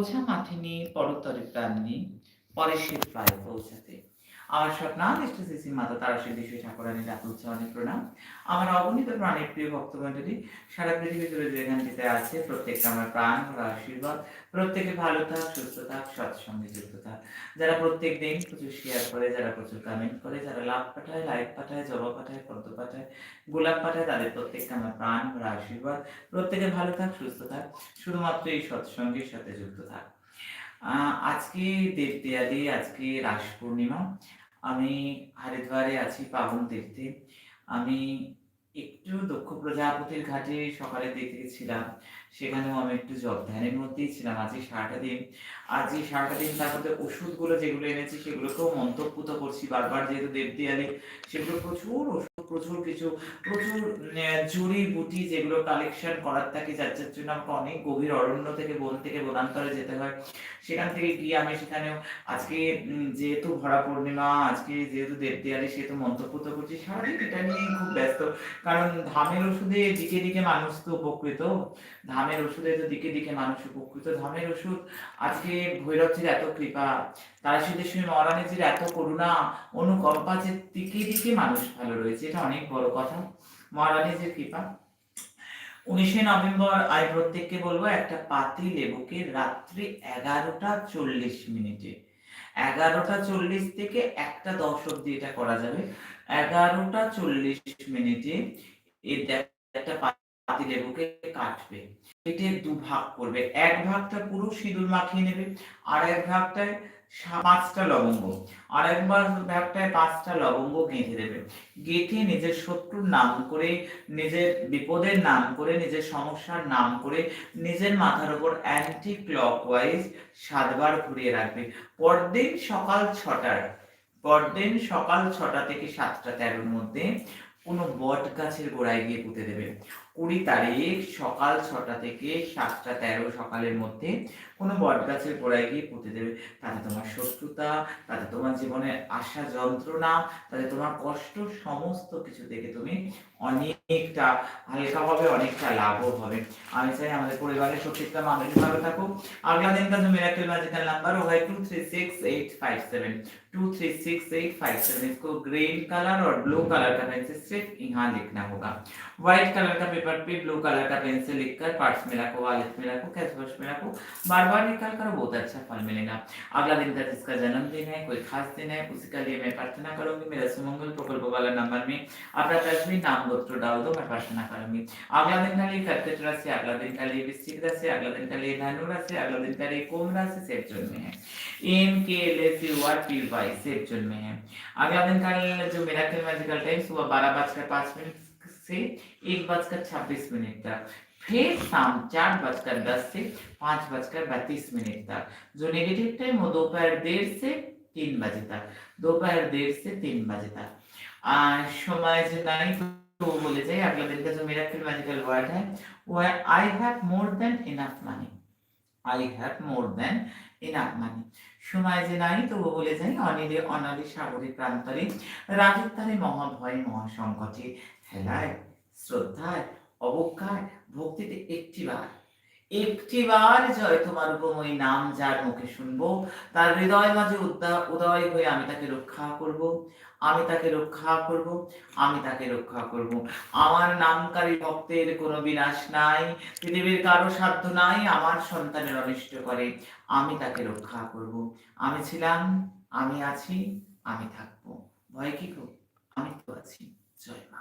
বোঝা মাথে নিয়ে পরতরে প্রাণ নিয়ে পরে শীত প্রায় পৌঁছাতে। আমার স্বপ্নাদিষ্ট শ্রী মাতা তারা সিদ্ধি শ্রী ঠাকুরানী ডাক উচ্চারণে প্রণাম। আমার অগণিত প্রাণের প্রিয় ভক্তমণ্ডলী সারা পৃথিবী জুড়ে যেখানটিতে আছে প্রত্যেকটা আমার প্রাণ ভরা আশীর্বাদ। প্রত্যেকে ভালো থাক, সুস্থ থাক, সৎসঙ্গে যুক্ত থাক। যারা প্রত্যেক দিন প্রচুর শেয়ার করে, যারা প্রচুর কমেন্ট করে, যারা লাভ পাঠায় লাইক পাঠায়, জবা পাঠায় পদ্ম পাঠায়, গোলাপ পাঠায়, তাদের প্রত্যেকটা আমার প্রাণ ভরা আশীর্বাদ। প্রত্যেকে ভালো থাক, সুস্থ থাক, শুধুমাত্র এই সৎসঙ্গের সাথে যুক্ত থাক। আজকে দেবদেয়ালি আজকে রাস পূর্ণিমা। আমি হরিদ্বারে আছি, পাবন তীর্থে। আমি একটু দক্ষ প্রজাপতির ঘাটে সকালে দেখতে গেছিলাম ছিলাম। সেখানেও আমি একটু জব ধ্যানের মধ্যেই ছিলাম। আজকে সারাটা দিন, আজ এই সারাটা দিন তার মধ্যে ওষুধগুলো যেগুলো এনেছি সেগুলোকেও মন্তব্য করছি। বারবার যেহেতু দেবদেয়ালি, সেগুলো প্রচুর প্রচুর কিছু, প্রচুর জুড়ি বুটি যেগুলো কালেকশন করার থাকে, যার যার জন্য আমাকে অনেক গভীর অরণ্য থেকে, বন থেকে বনান্তরে যেতে হয়। সেখান থেকে গিয়ে আমি সেখানেও আজকে যেহেতু ভরা পূর্ণিমা, আজকে যেহেতু দেবদেয়ালি সেহেতু মন্তব্য তো করছি, সারাদিন এটা নিয়ে খুব ব্যস্ত। কারণ ধামের ওষুধে দিকে দিকে মানুষ তো উপকৃত, ধামের ওষুধে তো দিকে দিকে মানুষ উপকৃত। ধামের ওষুধ আজকে ভৈরবজির এত কৃপা তারাশিদেশ্বরী মহারানীজির এত করুণা অনুকম্পা যে দিকে দিকে মানুষ ভালো রয়েছে, এটা অনেক বড় কথা। মহারানীজির কৃপা। উনিশে নভেম্বর, আমি প্রত্যেককে বলব, একটা পাতি লেবুকে রাত্রি এগারোটা চল্লিশ মিনিটে। এগারোটা চল্লিশ থেকে একটা দশ অব্দি এটা করা যাবে। এগারোটা চল্লিশ মিনিটে একটা পাতি লেবুকে কাটবে। কেটে দু ভাগ করবে। এক ভাগটা পুরো সিঁদুর মাখিয়ে নেবে, আর এক ভাগটায় পাঁচটা লবঙ্গ। আর একবার ভাগটায় পাঁচটা লবঙ্গ গেঁথে দেবে। গেঁথে নিজের শত্রুর নাম করে, নিজের বিপদের নাম করে, নিজের সমস্যার নাম করে, নিজের মাথার উপর অ্যান্টি ক্লকওয়াইজ সাতবার ঘুরিয়ে রাখবে। পরদিন সকাল ছটার পরদিন সকাল ছটা থেকে সাতটা তেরোর মধ্যে কোনো বট গাছের গোড়ায় গিয়ে পুঁতে দেবে। কুড়ি তারিখ সকাল ছটা থেকে সাতটা তেরো সকালের মধ্যে কোনো বট গাছের গোড়ায় গিয়ে পুঁতে দেবে তাতে তোমার শত্রুতা তাতে তোমার জীবনের আশা যন্ত্রণা তাতে তোমার কষ্ট সমস্ত কিছু থেকে তুমি অনেকটা হালকাভাবে অনেকটা লাভও হবে আমি চাই আমাদের পরিবারের প্রত্যেকটা মানুষ ভালো থাকুক अगला दिन का जो मेरा मैजिकल नंबर वो है two three six eight five seven two three six eight five seven इसको ग्रीन कलर और ब्लू कलर का पेन से सिर्फ यहाँ लिखना होगा व्हाइट कलर का पेपर पे ब्लू कलर का पेन से लिखकर पार्ट्स में रखो वालेट में रखो कैश बॉक्स में रखो, बार बार निकाल कर बहुत अच्छा फल मिलेगा। अगला दिन का जिसका जन्मदिन है, कोई खास दिन है, उसी का लिए मैं प्रार्थना करूँगी। मेरा सुमंगल प्रकल्प वाला नंबर में अपना तस्वीर नाम गोत्र डाल दो, मैं प्रार्थना करूँगी। अगला दिन का लिए कर्कट राशि अगला दिन का लिए वृश्चिक राशि, अगला दिन का लिए धनु राशि, अगला दिन का लिए कुंभ राशि सेफ़ जोन में है। M K L S U R P Y safe zone में है। अगला दिन का जो मेरा टाइम सुबह बारह बजकर पाँच मिनट से एक बजकर छब्बीस मिनट तक, फिर शाम चार बजकर दस से पाँच बजकर बत्तीस मिनट तक, जो नेगेटिव टाइम वो दोपहर देर से तीन बजे तक, दोपहर देर से तीन बजे तक। समय तो बोले जाए अगला दिन का जो मेरा फिर मैजिकल वर्ड है, वो है I have more than enough money I have more than enough money সময় যে নাই, তবু বলে যাই অনিলে অনালি সাগরের প্রান্তরে রাগের তারে মহাভয়ে মহাসংকটে হেলায় শ্রদ্ধায়, অবজ্ঞায় ভক্তিতে একটিবার একটিবার জয় তোমার উপময় নাম যার মুখে শুনব, তার হৃদয় মাঝে উদয় হয়ে আমি তাকে রক্ষা করব, আমি তাকে রক্ষা করব, আমি তাকে রক্ষা করব। আমার নামকারী ভক্তের কোনো বিনাশ নাই, পৃথিবীর কারও সাধ্য নাই, আমার সন্তানের অনিষ্ট করে, আমি তাকে রক্ষা করব। আমি ছিলাম, আমি আছি, আমি থাকব। ভয় কি গো? আমি তো আছি। জয় মা।